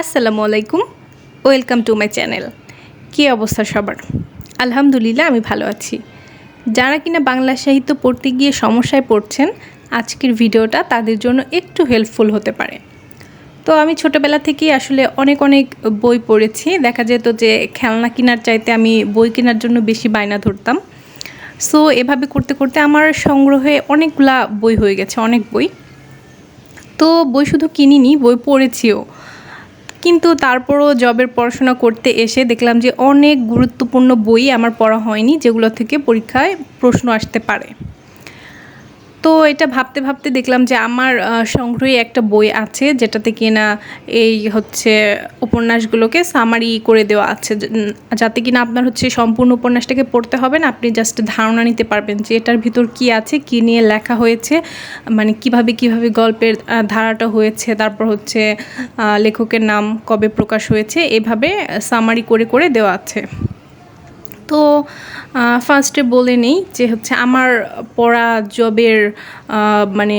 আসসালামু আলাইকুম welcome to my channel. কী অবস্থা সবার? আলহামদুলিল্লাহ, আমি ভালো আছি। যারা কিনা বাংলা সাহিত্য পড়তে গিয়ে সমস্যায় পড়ছেন, আজকের ভিডিওটা তাদের জন্য একটু হেল্পফুল হতে পারে। তো আমি ছোটোবেলা থেকেই আসলে অনেক অনেক বই পড়েছি। দেখা যেত যে, খেলনা কেনার চাইতে আমি বই কেনার জন্য বেশি বায়না ধরতাম। সো, এভাবে করতে করতে আমার সংগ্রহে অনেকগুলা বই হয়ে গেছে, অনেক বই। তো বই শুধু কিনিনি, বই পড়েছিও। কিন্তু তারপরও জবের পড়াশোনা করতে এসে দেখলাম যে অনেক গুরুত্বপূর্ণ বই আমার পড়া হয়নি, যেগুলো থেকে পরীক্ষায় প্রশ্ন আসতে পারে। তো এটা ভাবতে ভাবতে দেখলাম যে আমার সংগ্রহে একটা বই আছে যেটাতে কিনা এই হচ্ছে উপন্যাসগুলোকে সামারি করে দেওয়া আছে। যাতে কিনা আপনার হচ্ছে সম্পূর্ণ উপন্যাসটাকে পড়তে হবে না, আপনি জাস্ট ধারণা নিতে পারবেন যে এটার ভিতর কি আছে, কি নিয়ে লেখা হয়েছে মানে কীভাবে কীভাবে গল্পের ধারাটা হয়েছে, তারপর হচ্ছে লেখকের নাম কবে প্রকাশ হয়েছে, এভাবে সামারি করে করে দেওয়া আছে। তো ফার্স্টে বলে নেই যে হচ্ছে আমার পড়া জবের মানে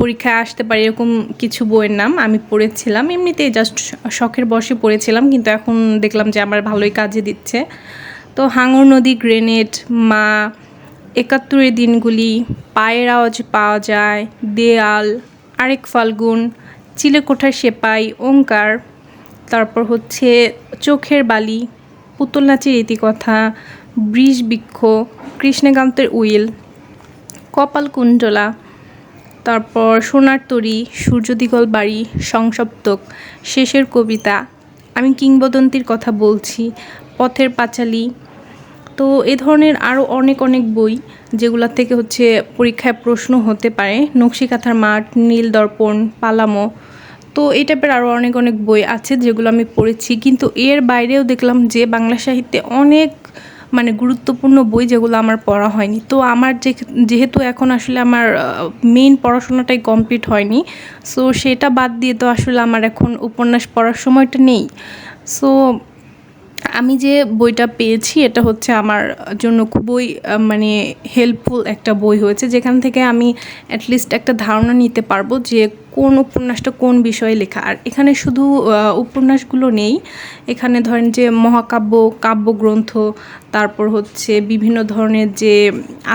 পরীক্ষায় আসতে পারে এরকম কিছু বইয়ের নাম আমি পড়েছিলাম। এমনিতেই জাস্ট শখের বসে পড়েছিলাম, কিন্তু এখন দেখলাম যে আমার ভালোই কাজে দিচ্ছে। তো হাঙর নদী, গ্রেনেড, মা, একাত্তরের দিনগুলি, পায়ের আওয়াজ পাওয়া যায়, দেয়াল, আরেক ফাল্গুন, চিলেকোঠার সেপাই, ওঙ্কার, তারপর হচ্ছে চোখের বালি পুতুল নাচের ইতিকথা বৃষ বৃক্ষ, কৃষ্ণকান্তের উইল, কপাল কুণ্ডলা, তারপর সোনার তরী, সূর্যদিগল বাড়ি, সংসপ্তক, শেষের কবিতা, আমি কিংবদন্তির কথা বলছি, পথের পাঁচালী। তো এ ধরনের আরও অনেক অনেক বই, যেগুলো থেকে হচ্ছে পরীক্ষায় প্রশ্ন হতে পারে। নকশিকাথার মাঠ, নীল দর্পণ, পালামো তো এই টাইপের আরও অনেক অনেক বই আছে যেগুলো আমি পড়েছি। কিন্তু এর বাইরেও দেখলাম যে বাংলা সাহিত্যে অনেক মানে গুরুত্বপূর্ণ বই যেগুলো আমার পড়া হয়নি। তো আমার যে যেহেতু এখন আসলে আমার মেইন পড়াশোনাটাই কমপ্লিট হয়নি সো সেটা বাদ দিয়ে তো আসলে আমার এখন উপন্যাস পড়ার সময়টা নেই। সো আমি যে বইটা পেয়েছি এটা হচ্ছে আমার জন্য খুবই মানে হেল্পফুল একটা বই হয়েছে। যেখান থেকে আমি অ্যাটলিস্ট একটা ধারণা নিতে পারব যে কোন উপন্যাসটা কোন বিষয়ে লেখা। আর এখানে শুধু উপন্যাসগুলো নেই। এখানে ধরেন যে মহাকাব্য, কাব্যগ্রন্থ, তারপর হচ্ছে বিভিন্ন ধরনের যে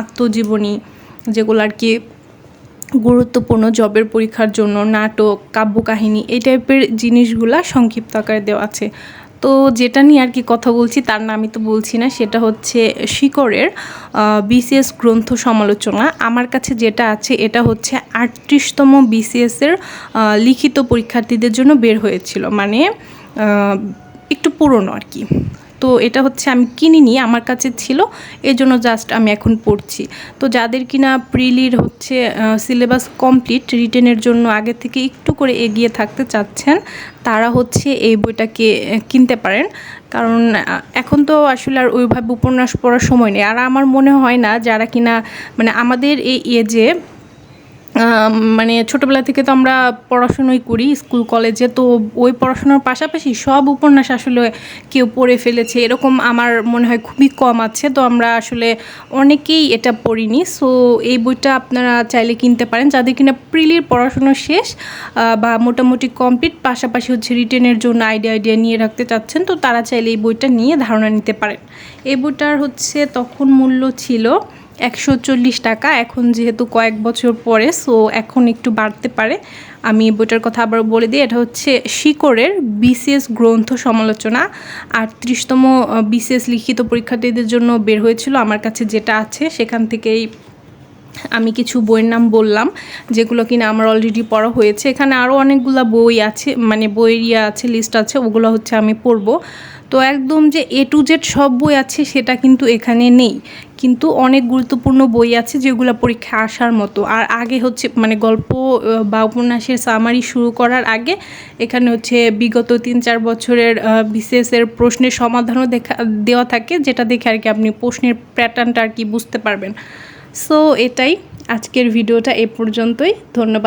আত্মজীবনী, যেগুলো আর কি গুরুত্বপূর্ণ জবের পরীক্ষার জন্য নাটক, কাব্যকাহিনী এই টাইপের জিনিসগুলা সংক্ষিপ্ত আকারে দেওয়া আছে। তো যেটা নিয়ে আর কি কথা বলছি তার নাম আমি তো বলছি না, সেটা হচ্ছে শিকরের বিসিএস গ্রন্থ সমালোচনা। আমার কাছে যেটা আছে এটা হচ্ছে আটত্রিশতম বিসিএসের লিখিত পরীক্ষার্থীদের জন্য বের হয়েছিল। মানে একটু পুরনো আর কি। তো এটা হচ্ছে আমি কিনিনি, আমার কাছে ছিল এই জন্য জাস্ট আমি এখন পড়ছি। তো যাদের কিনা প্রিলির হচ্ছে সিলেবাস কমপ্লিট রিটেনের জন্য আগে থেকে একটু করে এগিয়ে থাকতে চাচ্ছেন, তারা হচ্ছে এই বইটাকে কিনতে পারেন। কারণ এখন তো আসলে আর ওইভাবে উপন্যাস পড়ার সময় নেই। আর আমার মনে হয় না, যারা কিনা মানে আমাদের এই এজে মানে ছোটোবেলা থেকে তো আমরা পড়াশুনোই করি, স্কুল, কলেজে। তো ওই পড়াশোনার পাশাপাশি সব উপন্যাস আসলে কেউ পড়ে ফেলেছে। এরকম আমার মনে হয় খুবই কম আছে। তো আমরা আসলে অনেকেই এটা পড়িনি। সো এই বইটা আপনারা চাইলে কিনতে পারেন। যাদের কিনা প্রিলির পড়াশুনো শেষ বা মোটামুটি কমপ্লিট, পাশাপাশি হচ্ছে রিটেনের জন্য আইডিয়া আইডিয়া নিয়ে রাখতে চাচ্ছেন, তো তারা চাইলে এই বইটা নিয়ে ধারণা নিতে পারেন। এই বইটার হচ্ছে তখন মূল্য ছিল একশো চল্লিশ টাকা। এখন যেহেতু কয়েক বছর পরে সো এখন একটু বাড়তে পারে। আমি বইটার কথা আবার বলে দিই, এটা হচ্ছে শিকরের বিসিএস গ্রন্থ সমালোচনা। আটত্রিশতম বিসিএস লিখিত পরীক্ষার্থীদের জন্য বের হয়েছিল আমার কাছে যেটা আছে। সেখান থেকেই আমি কিছু বইয়ের নাম বললাম, যেগুলো কিনা আমার অলরেডি পড়া হয়েছে। এখানে আরও অনেকগুলো বই আছে মানে বইয়ের ইয়ে আছে লিস্ট আছে, ওগুলো হচ্ছে আমি পড়ব। তো একদম যে এ টু জেড সব বই আছে সেটা কিন্তু এখানে নেই। কিন্তু অনেক গুরুত্বপূর্ণ বই আছে যেগুলো পরীক্ষা আসার মতো। আর আগে হচ্ছে মানে গল্প বা উপন্যাসের সামারি শুরু করার আগে এখানে হচ্ছে বিগত তিন চার বছরের বিসিএসের প্রশ্নের সমাধানও দেখা, দেওয়া থাকে যেটা দেখে আর কি আপনি প্রশ্নের প্যাটার্নটা আর কি বুঝতে পারবেন। সো এটাই আজকের ভিডিওটা এ পর্যন্তই। ধন্যবাদ।